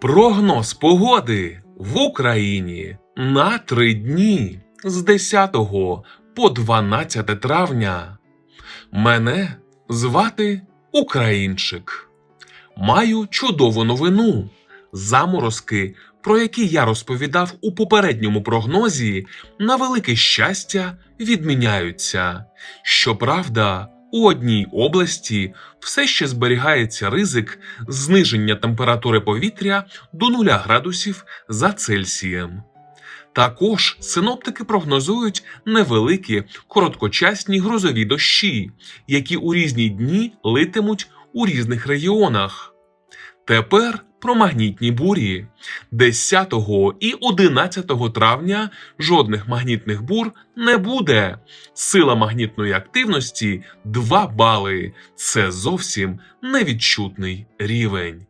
Прогноз погоди в Україні на три дні з 10 по 12 травня. Мене звати Українчик. Маю чудову новину. Заморозки, про які я розповідав у попередньому прогнозі, на велике щастя відміняються. Щоправда, у одній області все ще зберігається ризик зниження температури повітря до 0 градусів за Цельсієм. Також синоптики прогнозують невеликі короткочасні грозові дощі, які у різні дні литимуть у різних регіонах. Тепер про магнітні бурі. 10 і 11 травня жодних магнітних бур не буде. Сила магнітної активності 2 бали. Це зовсім невідчутний рівень.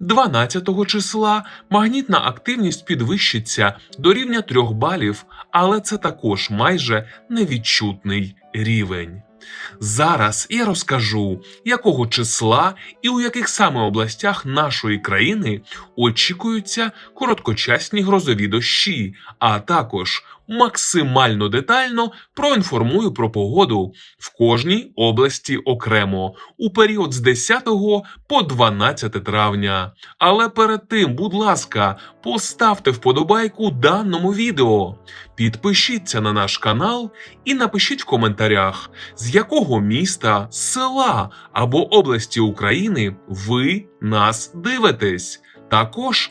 12 числа магнітна активність підвищиться до рівня 3 балів, але це також майже невідчутний рівень. Зараз я розкажу, якого числа і у яких саме областях нашої країни очікуються короткочасні грозові дощі, а також максимально детально проінформую про погоду в кожній області окремо у період з 10 по 12 травня. Але перед тим, будь ласка, поставте вподобайку даному відео, підпишіться на наш канал і напишіть в коментарях, з якого міста, села або області України ви нас дивитесь. Також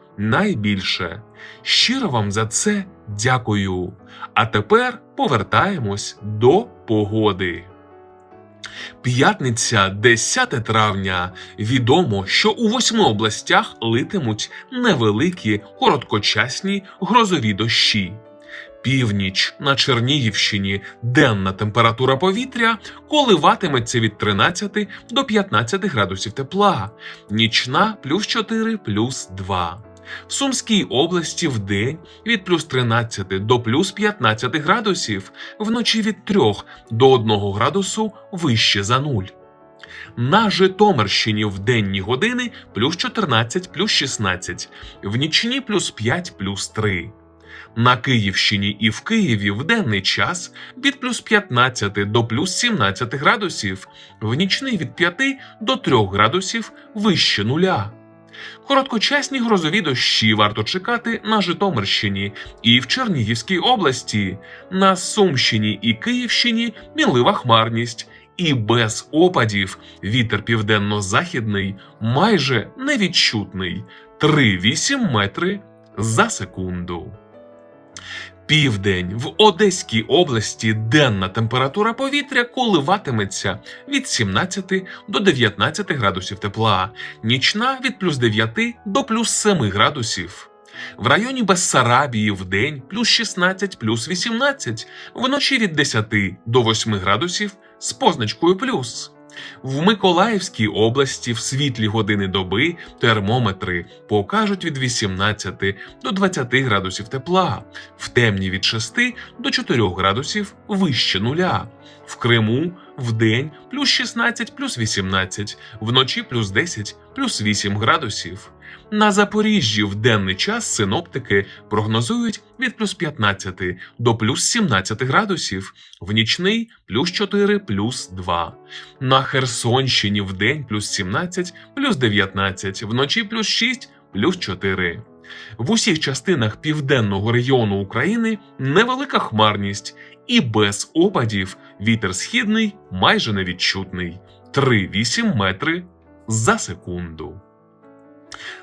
найбільше. Щиро вам за це дякую. А тепер повертаємось до погоди. П'ятниця, 10 травня. Відомо, що у восьми областях литимуть невеликі короткочасні грозові дощі. Північ на Чернігівщині денна температура повітря коливатиметься від 13 до 15 градусів тепла, нічна плюс 4 плюс 2. В Сумській області в день від плюс 13 до плюс 15 градусів, вночі від 3 до 1 градусу вище за нуль. На Житомирщині в денні години плюс 14 плюс 16, в нічні плюс 5 плюс 3. На Київщині і в Києві в денний час від плюс 15 до плюс 17 градусів, в нічний від 5 до 3 градусів вище нуля. Короткочасні грозові дощі варто чекати на Житомирщині і в Чернігівській області, на Сумщині і Київщині мінлива хмарність. І без опадів вітер південно-західний майже невідчутний 3,8 метри за секунду. Південь в Одеській області денна температура повітря коливатиметься від 17 до 19 градусів тепла, нічна від плюс 9 до плюс 7 градусів. В районі Бессарабії в день плюс 16 плюс 18, вночі від 10 до 8 градусів з позначкою плюс. В Миколаївській області в світлі години доби термометри покажуть від 18 до 20 градусів тепла, в темні від 6 до 4 градусів вище нуля. В Криму в день плюс 16 плюс 18, вночі плюс 10 плюс 8 градусів. На Запоріжжі в денний час синоптики прогнозують від плюс 15 до плюс 17 градусів, в нічний плюс 4 плюс 2. На Херсонщині в день плюс 17 плюс 19, вночі плюс 6 плюс 4. В усіх частинах південного регіону України невелика хмарність і без опадів вітер східний майже невідчутний 3,8 метри за секунду.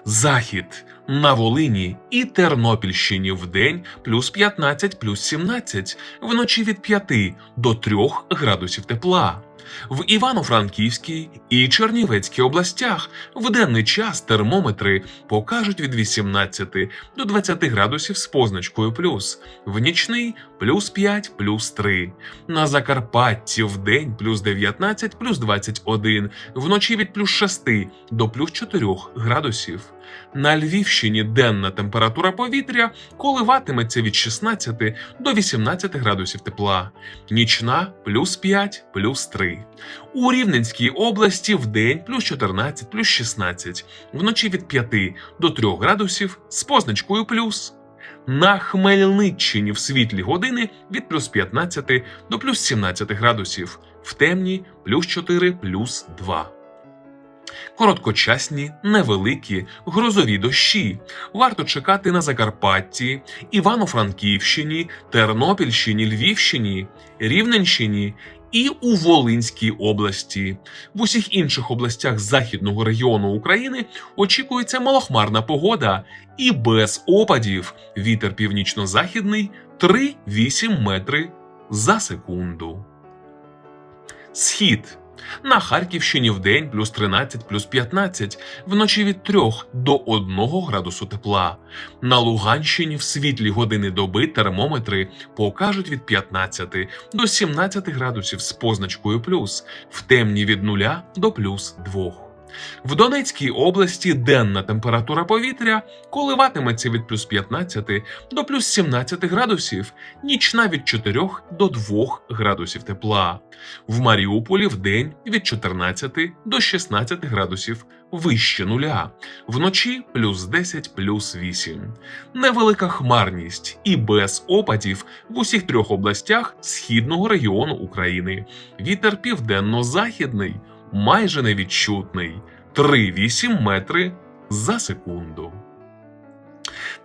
Захід на Волині і Тернопільщині в день плюс 15 плюс 17, вночі від 5 до 3 градусів тепла. В Івано-Франківській і Чернівецькій областях в денний час термометри покажуть від 18 до 20 градусів з позначкою плюс, в нічний плюс 5, плюс 3. На Закарпатті в день плюс 19, плюс 21, вночі від плюс 6 до плюс 4 градусів. На Львівщині денна температура повітря коливатиметься від 16 до 18 градусів тепла, нічна плюс 5, плюс 3. У Рівненській області в день плюс 14, плюс 16, вночі від 5 до 3 градусів з позначкою плюс. На Хмельниччині в світлі години від плюс 15 до плюс 17 градусів, в темні плюс 4, плюс 2. Короткочасні, невеликі, грозові дощі. Варто чекати на Закарпатті, Івано-Франківщині, Тернопільщині, Львівщині, Рівненщині і у Волинській області. В усіх інших областях західного регіону України очікується малохмарна погода і без опадів. Вітер північно-західний 3-8 метри за секунду. Схід. На Харківщині в день плюс 13, плюс 15, вночі від 3 до 1 градусу тепла. На Луганщині в світлі години доби термометри покажуть від 15 до 17 градусів з позначкою плюс, в темні від 0 до плюс 2. В Донецькій області денна температура повітря коливатиметься від плюс 15 до плюс 17 градусів, нічна від 4 до 2 градусів тепла. В Маріуполі в день від 14 до 16 градусів вище нуля, вночі плюс 10 плюс 8. Невелика хмарність і без опадів в усіх трьох областях східного регіону України. Вітер південно-західний, майже невідчутний 3,8 метри за секунду.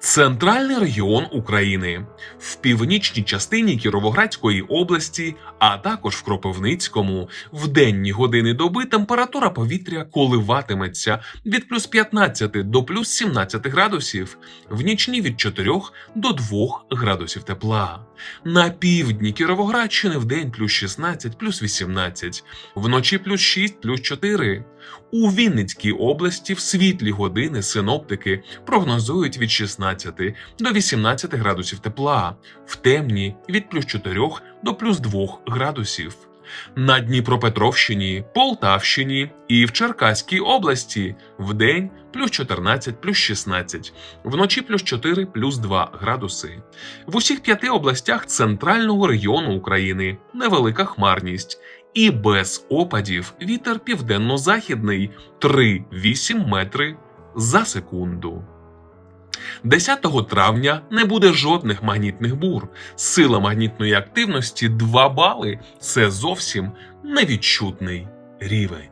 Центральний регіон України в північній частині Кіровоградської області, а також в Кропивницькому, в денні години доби температура повітря коливатиметься від плюс 15 до плюс 17 градусів, в нічні від 4 до 2 градусів тепла. На півдні Кіровоградщини в день плюс 16, плюс 18, вночі плюс 6, плюс 4. У Вінницькій області в світлі години синоптики прогнозують від 16 до 18 градусів тепла, в темні від плюс 4 до плюс 2 градусів. На Дніпропетровщині, Полтавщині і в Черкаській області в день плюс 14, плюс 16, вночі плюс 4, плюс 2 градуси. В усіх п'яти областях центрального регіону України невелика хмарність. І без опадів вітер південно-західний 3-8 метри за секунду. 10 травня не буде жодних магнітних бур. Сила магнітної активності 2 бали це зовсім невідчутний рівень.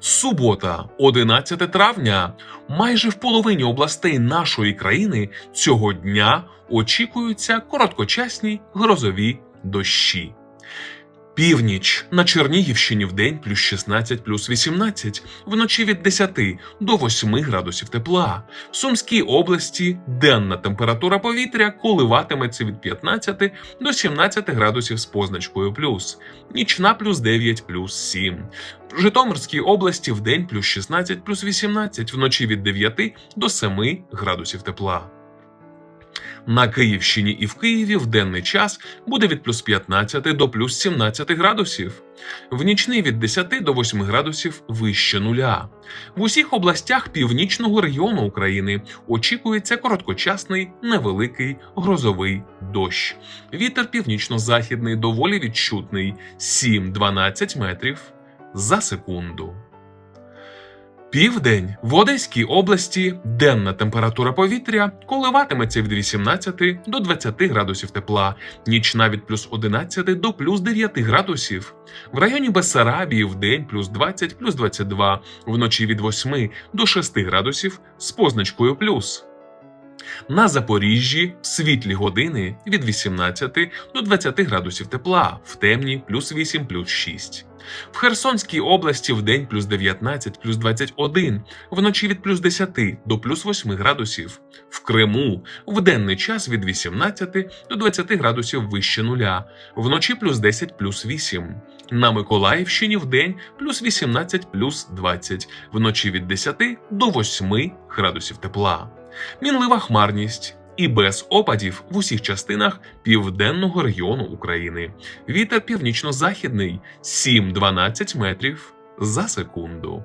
Субота, 11 травня. Майже в половині областей нашої країни цього дня очікуються короткочасні грозові дощі. Північ на Чернігівщині в день плюс 16 плюс 18, вночі від 10 до 8 градусів тепла. В Сумській області денна температура повітря коливатиметься від 15 до 17 градусів з позначкою плюс, нічна плюс 9 плюс 7. В Житомирській області в день плюс 16 плюс 18, вночі від 9 до 7 градусів тепла. На Київщині і в Києві в денний час буде від плюс 15 до плюс 17 градусів, в нічний від 10 до 8 градусів вище нуля. В усіх областях північного регіону України очікується короткочасний невеликий грозовий дощ. Вітер північно-західний доволі відчутний 7-12 метрів за секунду. Південь в Одеській області денна температура повітря коливатиметься від 18 до 20 градусів тепла, нічна від плюс 11 до плюс 9 градусів. В районі Бессарабії в день плюс 20 плюс 22, вночі від 8 до 6 градусів з позначкою плюс. На Запоріжжі в світлі години від 18 до 20 градусів тепла, в темні плюс 8 плюс 6. В Херсонській області в день плюс 19 плюс 21, вночі від плюс 10 до плюс 8 градусів. В Криму в денний час від 18 до 20 градусів вище нуля, вночі плюс 10 плюс 8. На Миколаївщині вдень плюс 18 плюс 20, вночі від 10 до 8 градусів тепла. Мінлива хмарність і без опадів в усіх частинах південного регіону України. Вітер північно-західний 7-12 метрів за секунду.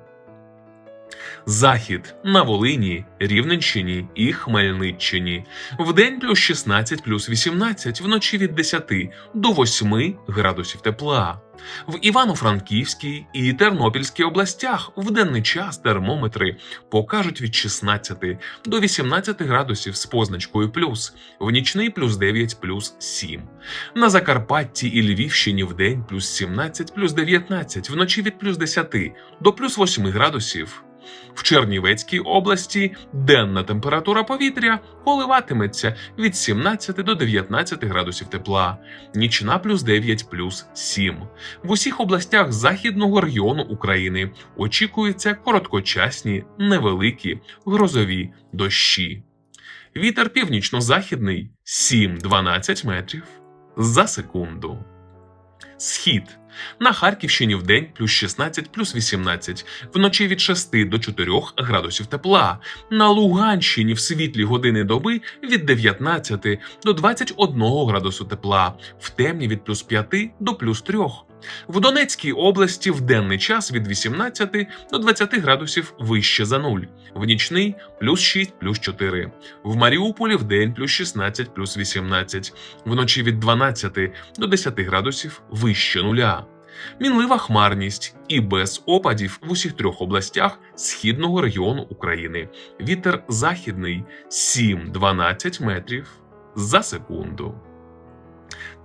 Захід на Волині, Рівненщині і Хмельниччині. Вдень плюс 16 плюс 18, вночі від 10 до 8 градусів тепла. В Івано-Франківській і Тернопільській областях в денний час термометри покажуть від 16 до 18 градусів з позначкою плюс, в нічний плюс 9 плюс 7. На Закарпатті і Львівщині в день плюс 17 плюс 19, вночі від плюс 10 до плюс 8 градусів. В Чернівецькій області денна температура повітря коливатиметься від 17 до 19 градусів тепла, нічна плюс 9 плюс 7. В усіх областях західного регіону України очікуються короткочасні, невеликі грозові дощі. Вітер північно-західний 7-12 метрів за секунду. Схід на Харківщині в день плюс 16 плюс 18, вночі від 6 до 4 градусів тепла. На Луганщині в світлі години доби від 19 до 21 градусу тепла, в темні від плюс 5 до плюс 3. В Донецькій області в денний час від 18 до 20 градусів вище за нуль, в нічний плюс 6 плюс 4. В Маріуполі в день плюс 16 плюс 18, вночі від 12 до 10 градусів вище нуля. Мінлива хмарність і без опадів в усіх трьох областях східного регіону України. Вітер західний 7-12 метрів за секунду.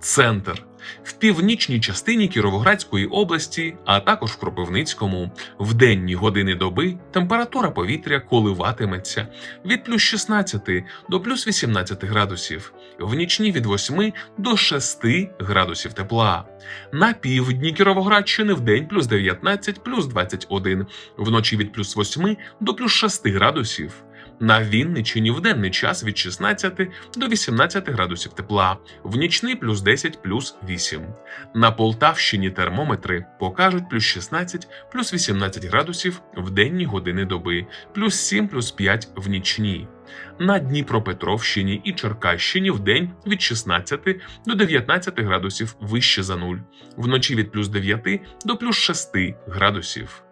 Центр в північній частині Кіровоградської області, а також в Кропивницькому, в денні години доби температура повітря коливатиметься від плюс 16 до плюс 18 градусів, в нічні від 8 до 6 градусів тепла. На півдні Кіровоградщини в день плюс 19 плюс 21, вночі від плюс 8 до плюс 6 градусів. На Вінниччині в денний час від 16 до 18 градусів тепла, в нічний плюс 10 плюс 8. На Полтавщині термометри покажуть плюс 16 плюс 18 градусів в денні години доби, плюс 7 плюс 5 в нічні. На Дніпропетровщині і Черкащині в день від 16 до 19 градусів вище за нуль, вночі від плюс 9 до плюс 6 градусів.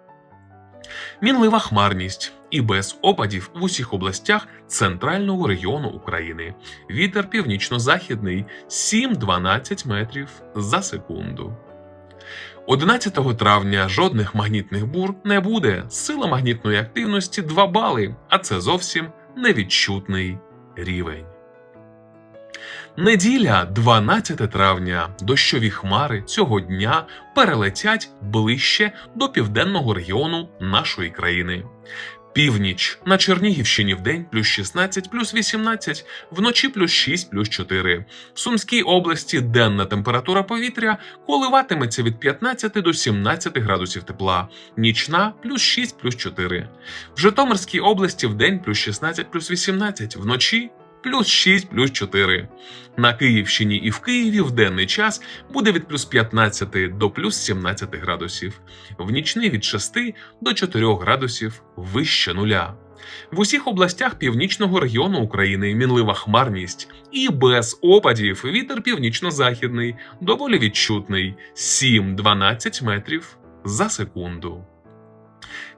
Мінлива хмарність і без опадів в усіх областях центрального регіону України. Вітер північно-західний 7-12 метрів за секунду. 11 травня жодних магнітних бур не буде. Сила магнітної активності 2 бали, а це зовсім невідчутний рівень. Неділя, 12 травня, дощові хмари цього дня перелетять ближче до південного регіону нашої країни. Північ на Чернігівщині в день плюс 16 плюс 18, вночі плюс 6 плюс 4. В Сумській області денна температура повітря коливатиметься від 15 до 17 градусів тепла, нічна плюс 6 плюс 4. В Житомирській області в день плюс 16 плюс 18, вночі плюс 6 плюс 4. На Київщині і в Києві в денний час буде від плюс 15 до плюс 17 градусів, в нічний від 6 до 4 градусів вище нуля. В усіх областях північного регіону України мінлива хмарність і без опадів вітер північно-західний, доволі відчутний 7-12 метрів за секунду.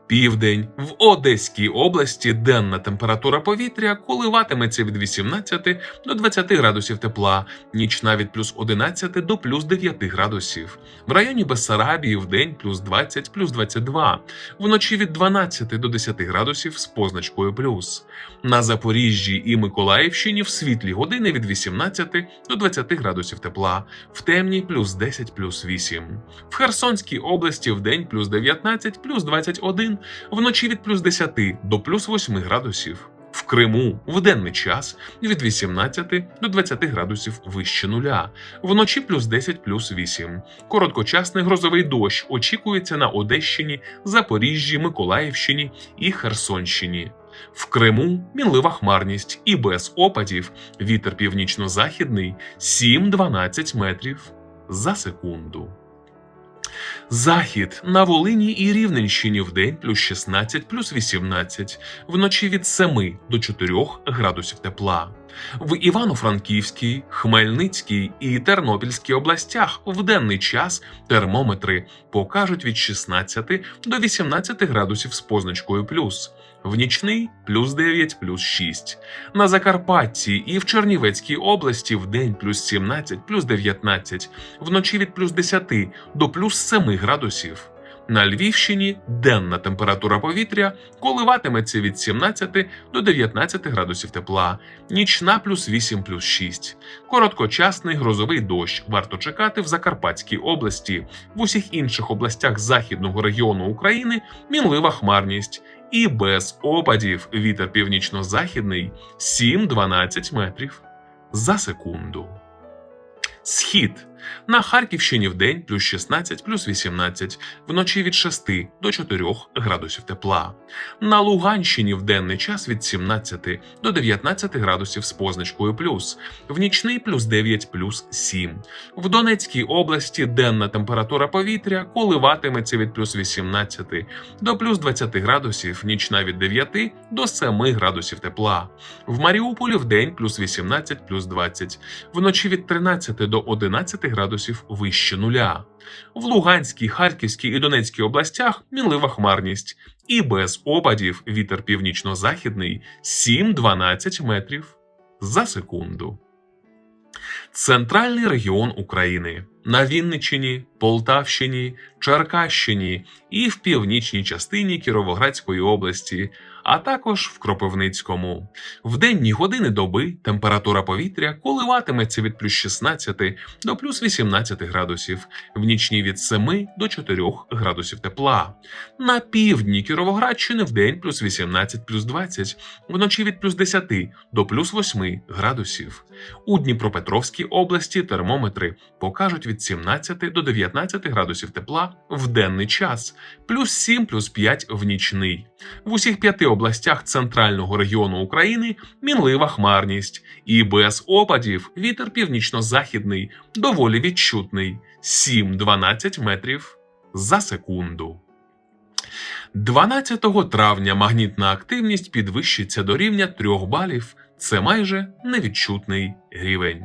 Південь в Одеській області денна температура повітря коливатиметься від 18 до 20 градусів тепла, нічна від плюс 11 до плюс 9 градусів. В районі Бессарабії в день плюс 20 плюс 22, вночі від 12 до 10 градусів з позначкою плюс. На Запоріжжі і Миколаївщині в світлі години від 18 до 20 градусів тепла, в темній плюс 10 плюс 8. В Херсонській області в день плюс 19 плюс 21, вночі від плюс 10 до плюс 8 градусів. В Криму в денний час від 18 до 20 градусів вище нуля, вночі плюс 10 плюс 8. Короткочасний грозовий дощ очікується на Одещині, Запоріжжі, Миколаївщині і Херсонщині. В Криму мінлива хмарність і без опадів вітер північно-західний 7-12 метрів за секунду. Захід на Волині і Рівненщині в день плюс 16 плюс 18, вночі від 7 до 4 градусів тепла. В Івано-Франківській, Хмельницькій і Тернопільській областях в денний час термометри покажуть від 16 до 18 градусів з позначкою плюс. В нічний плюс 9, плюс 6. На Закарпатті і в Чернівецькій області в день плюс 17, плюс 19, вночі від плюс 10 до плюс 7 градусів. На Львівщині денна температура повітря коливатиметься від 17 до 19 градусів тепла, нічна плюс 8 плюс 6. Короткочасний грозовий дощ варто чекати в Закарпатській області. В усіх інших областях західного регіону України мінлива хмарність. І без опадів вітер північно-західний 7-12 метрів за секунду. Схід на Харківщині в день плюс 16 плюс 18, вночі від 6 до 4 градусів тепла. На Луганщині в денний час від 17 до 19 градусів з позначкою плюс, в нічний плюс 9 плюс 7. В Донецькій області денна температура повітря коливатиметься від плюс 18 до плюс 20 градусів, нічна від 9 до 7 градусів тепла. В Маріуполі в день плюс 18 плюс 20, вночі від 13 до 11 градусів вище нуля. В Луганській, Харківській і Донецькій областях мінлива хмарність. І без опадів вітер північно-західний 7-12 метрів за секунду. Центральний регіон України на Вінниччині, Полтавщині, Черкащині і в північній частині Кіровоградської області, а також в Кропивницькому. В денні години доби температура повітря коливатиметься від плюс 16 до плюс 18 градусів, в нічні від 7 до 4 градусів тепла. На півдні Кіровоградщини в день плюс 18 плюс 20, вночі від плюс 10 до плюс 8 градусів. У Дніпропетровській області термометри покажуть від 17 до 19 градусів тепла в денний час, плюс 7 плюс 5 в нічний. В усіх п'яти областях центрального регіону України мінлива хмарність, і без опадів вітер північно-західний доволі відчутний 7-12 метрів за секунду. 12 травня магнітна активність підвищиться до рівня 3 балів. Це майже невідчутний рівень.